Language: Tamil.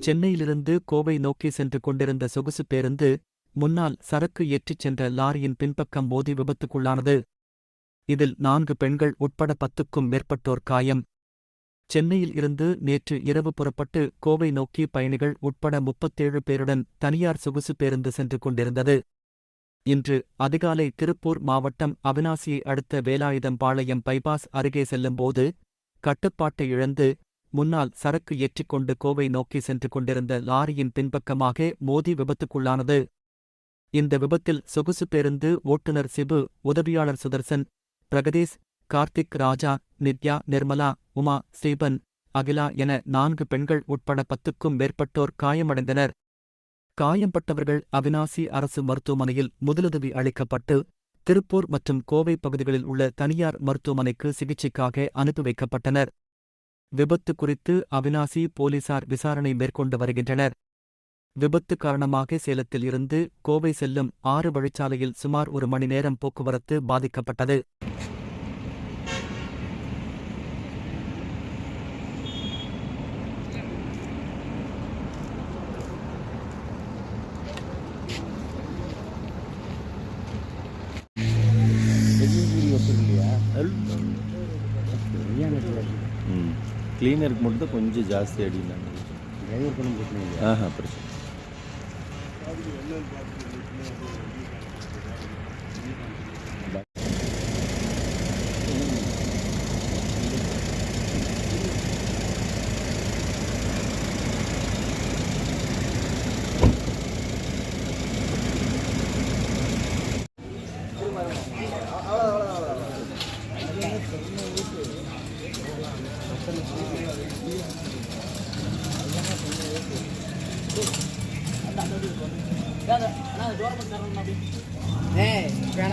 சென்னையிலிருந்து கோவை நோக்கி சென்று கொண்டிருந்த சொகுசு பேருந்து முன்னால் சரக்கு ஏற்றிச் சென்ற லாரியின் பின்பக்கம் மோதி விபத்துக்குள்ளானது. இதில் நான்கு பெண்கள் உட்பட பத்துக்கும் மேற்பட்டோர் காயம். சென்னையில் இருந்து நேற்று இரவு புறப்பட்டு கோவை நோக்கி பயணிகள் உட்பட முப்பத்தேழு பேருடன் தனியார் சொகுசு பேருந்து சென்று கொண்டிருந்தது. இன்று அதிகாலை திருப்பூர் மாவட்டம் அவினாசியை அடுத்த வேலாயுதம்பாளையம் பைபாஸ் அருகே செல்லும்போது கட்டுப்பாட்டை இழந்து முன்னால் சரக்கு ஏற்றிக்கொண்டு கோவை நோக்கி சென்று கொண்டிருந்த லாரியின் பின்பக்கமாக மோதி விபத்துக்குள்ளானது. இந்த விபத்தில் சொகுசு பேருந்து ஓட்டுநர் சிபு உதவியாளர் சுதர்சன் பிரகதீஷ் கார்த்திக் ராஜா நித்யா நிர்மலா உமா ஸ்ரீபன் அகிலா என நான்கு பெண்கள் உட்பட பத்துக்கும் மேற்பட்டோர் காயமடைந்தனர். காயம்பட்டவர்கள் அவினாசி அரசு மருத்துவமனையில் முதலுதவி அளிக்கப்பட்டு திருப்பூர் மற்றும் கோவை பகுதிகளில் உள்ள தனியார் மருத்துவமனைக்கு சிகிச்சைக்காக அனுப்பி வைக்கப்பட்டனர். விபத்து குறித்து அவினாசி போலீசார் விசாரணை மேற்கொண்டு வருகின்றனர். விபத்து காரணமாக சேலத்தில் இருந்து கோவை செல்லும் ஆறு வழிச்சாலையில் சுமார் ஒரு மணி நேரம் போக்குவரத்து பாதிக்கப்பட்டது. ம். கிளீனருக்கு மட்டும் தான் கொஞ்சம் ஜாஸ்தி அடினாங்க ஆஹா பிரச்சனை ಏ ಬೇಡ